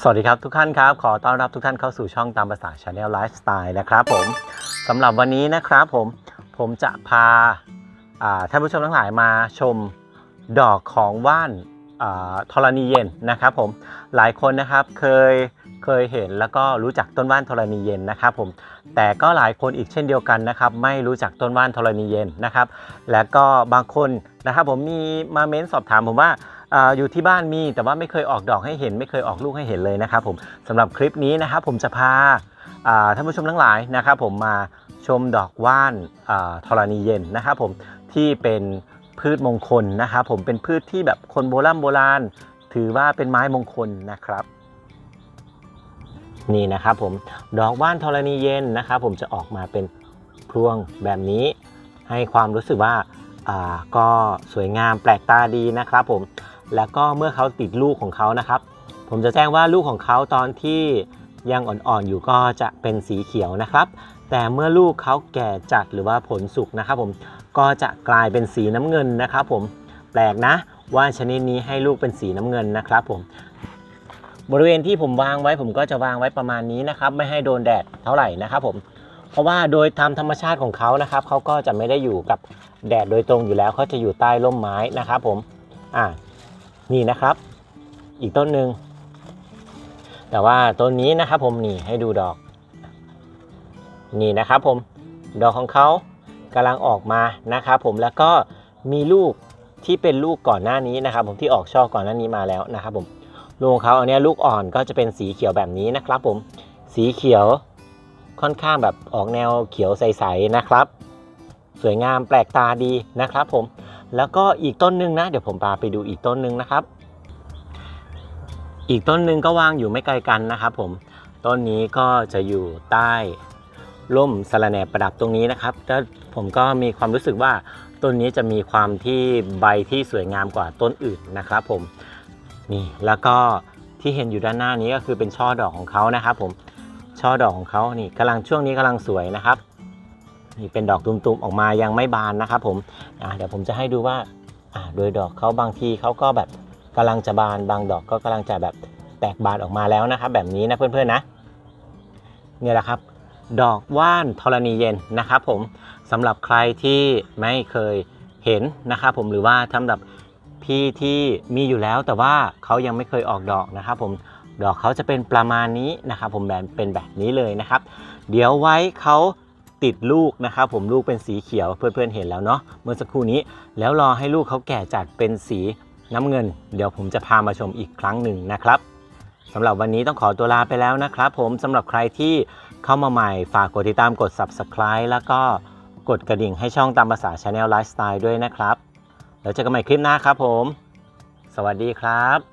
สวัสดีครับทุกท่านครับ ขอต้อนรับทุกท่านเข้าสู่ช่องตามภาษาชาแนลไลฟ์สไตล์นะครับผมสำหรับวันนี้นะครับผมผมจะพาาท่านผู้ชมทั้งหลายมาชมดอกของว่านธรณีเย็นนะครับผมหลายคนนะครับเคย เคยเห็นแล้วก็รู้จักต้นว่านธรณีเย็นนะครับผมแต่ก็หลายคนอีกเช่นเดียวกันนะครับไม่รู้จักต้นว่านธรณีเย็นนะครับ และก็บางคนนะครับผมมีมาเม้นสอบถามผมว่าอยู่ที่บ้านมีแต่ว่าไม่เคยออกดอกให้เห็น ไม่เคยออกลูกให้เห็นเลยนะครับผมสำหรับคลิปนี้นะครับผมจะพาท่านผู้ชมทั้งหลายนะครับผมมาชมดอกว่านธรณีเย็นนะครับผมที่เป็นพืชมงคลนะครับผมเป็นพืชที่แบบคนโบราณโบราณ ถือว่าเป็นไม้มงคลนะครับ นี่นะครับผมดอกว่านธรณีเย็นนะครับผมจะออกมาเป็นพวงแบบนี้ ให้ความรู้สึกว่าอ่าก็สวยงามแปลกตาดีนะครับผมแล้วก็เมื่อเขาติดลูกของเขานะครับ ผมจะแจ้งว่าลูกของเขาตอนที่ยังอ่อนๆอยู่ก็จะเป็นสีเขียวนะครับ แต่เมื่อลูกเขาแก่จัดหรือว่าผลสุกนะครับผมก็จะกลายเป็นสีน้ำเงินนะครับผมแปลกนะว่าชนิดนี้ให้ลูกเป็นสีน้ำเงินนะครับผม บริเวณที่ผมวางไว้ผมก็จะวางไว้ประมาณนี้นะครับ ไม่ให้โดนแดดเท่าไหร่นะครับผมเพราะว่าโดยตามธรรมชาติของเขานะครับเขาก็จะไม่ได้อยู่กับแดดโดยตรงอยู่แล้วเขาจะอยู่ใต้ร่มไม้นะครับผมอ่านี่นะครับ อีกต้นหนึ่งแต่ว่าต้นนี้นะครับผมนี่ให้ดูดอก นี่นะครับผมดอกของเขากำลังออกมานะครับผมแล้วก็มีลูกที่เป็นลูกก่อนหน้านี้นะครับ ผมที่ออกช่อก่อนหน้านี้มาแล้วนะครับผม ลูกของเขาอันเนี้ยลูกอ่อนก็จะเป็นสีเขียวแบบนี้นะครับผมสีเขียวค่อนข้างแบบออกแนวเขียวใสๆนะครับ สวยงามแปลกตาดีนะครับผมแล้วก็อีกต้นหนึ่งนะ เดี๋ยวผมพาไปดูอีกต้นหนึ่งนะครับ อีกต้นหนึ่งก็วางอยู่ไม่ไกลกันนะครับผมต้นนี้ก็จะอยู่ใต้ร่มสะระแหน่ประดับตรงนี้นะครับแล้วผมก็มีความรู้สึกว่าต้นนี้จะมีความที่ใบที่สวยงามกว่าต้นอื่นนะครับผม นี่แล้วก็ที่เห็นอยู่ด้านหน้านี้ก็คือเป็นช่อดอกของเขานะครับ ผมช่อดอกของเขานี่กำลังช่วงนี้กำลังสวยนะครับ นี่เป็นดอกตุ่มๆออกมายังไม่บานนะครับ ผมเดี๋ยวผมจะให้ดูว่าโดยดอกเขาบางทีเขาก็แบบกำลังจะบานบางดอกก็กำลังจะแบบแตกบานออกมาแล้วนะครับ แบบนี้นะเพื่อนๆนะเนี่ยแหละครับ ดอกว่านธรณีเย็นนะครับ ผมสำหรับใครที่ไม่เคยเห็นนะครับ ผมหรือว่าสำหรับ พี่ที่มีอยู่แล้วแต่ว่าเขายังไม่เคยออกดอกนะครับผมดอกเขาจะเป็นประมาณนี้นะครับผมแบบเป็นแบบนี้เลยนะครับ เดี๋ยวไว้เขาติดลูกนะครับผมลูกเป็นสีเขียวเพื่อนๆเห็นแล้วเนาะเมื่อสักครู่นี้ แล้วรอให้ลูกเขาแก่จัดเป็นสีน้ำเงิน เดี๋ยวผมจะพามาชมอีกครั้งหนึ่งนะครับสำหรับวันนี้ต้องขอตัวลาไปแล้วนะครับ ผมสำหรับใครที่เข้ามาใหม่ฝากกดติดตามกด subscribe แล้วก็กดกระดิ่งให้ช่องตามภาษา Channel Lifestyle ด้วยนะครับ แล้วเจอกันใหม่คลิปหน้าครับผม สวัสดีครับ